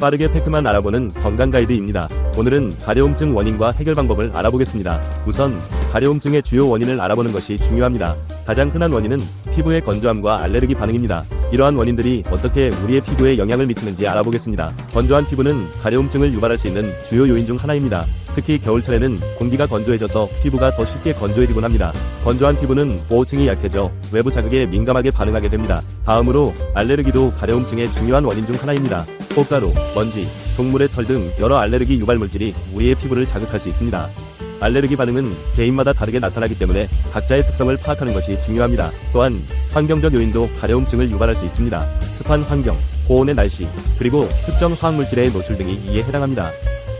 빠르게 팩트만 알아보는 건강 가이드입니다. 오늘은 가려움증 원인과 해결 방법을 알아보겠습니다. 우선 가려움증의 주요 원인을 알아보는 것이 중요합니다. 가장 흔한 원인은 피부의 건조함과 알레르기 반응입니다. 이러한 원인들이 어떻게 우리의 피부에 영향을 미치는지 알아보겠습니다. 건조한 피부는 가려움증을 유발할 수 있는 주요 요인 중 하나입니다. 특히 겨울철에는 공기가 건조해져서 피부가 더 쉽게 건조해지곤 합니다. 건조한 피부는 보호층이 약해져 외부 자극에 민감하게 반응하게 됩니다. 다음으로 알레르기도 가려움증의 중요한 원인 중 하나입니다. 꽃가루, 먼지, 동물의 털 등 여러 알레르기 유발 물질이 우리의 피부를 자극할 수 있습니다. 알레르기 반응은 개인마다 다르게 나타나기 때문에 각자의 특성을 파악하는 것이 중요합니다. 또한 환경적 요인도 가려움증을 유발할 수 있습니다. 습한 환경, 고온의 날씨, 그리고 특정 화학물질의 노출 등이 이에 해당합니다.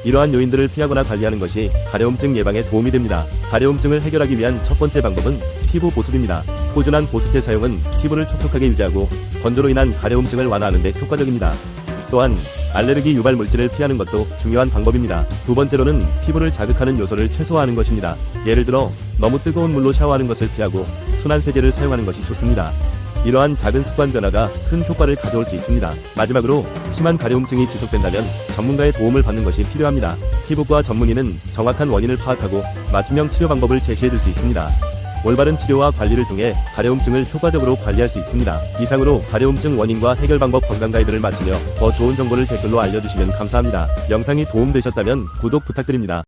이러한 요인들을 피하거나 관리하는 것이 가려움증 예방에 도움이 됩니다. 가려움증을 해결하기 위한 첫 번째 방법은 피부 보습입니다. 꾸준한 보습제 사용은 피부를 촉촉하게 유지하고 건조로 인한 가려움증을 완화하는 데 효과적입니다. 또한 알레르기 유발 물질을 피하는 것도 중요한 방법입니다. 두 번째로는 피부를 자극하는 요소를 최소화하는 것입니다. 예를 들어 너무 뜨거운 물로 샤워하는 것을 피하고 순한 세제를 사용하는 것이 좋습니다. 이러한 작은 습관 변화가 큰 효과를 가져올 수 있습니다. 마지막으로 심한 가려움증이 지속된다면 전문가의 도움을 받는 것이 필요합니다. 피부과 전문의는 정확한 원인을 파악하고 맞춤형 치료 방법을 제시해 줄 수 있습니다. 올바른 치료와 관리를 통해 가려움증을 효과적으로 관리할 수 있습니다. 이상으로 가려움증 원인과 해결 방법 건강 가이드를 마치며 더 좋은 정보를 댓글로 알려주시면 감사합니다. 영상이 도움되셨다면 구독 부탁드립니다.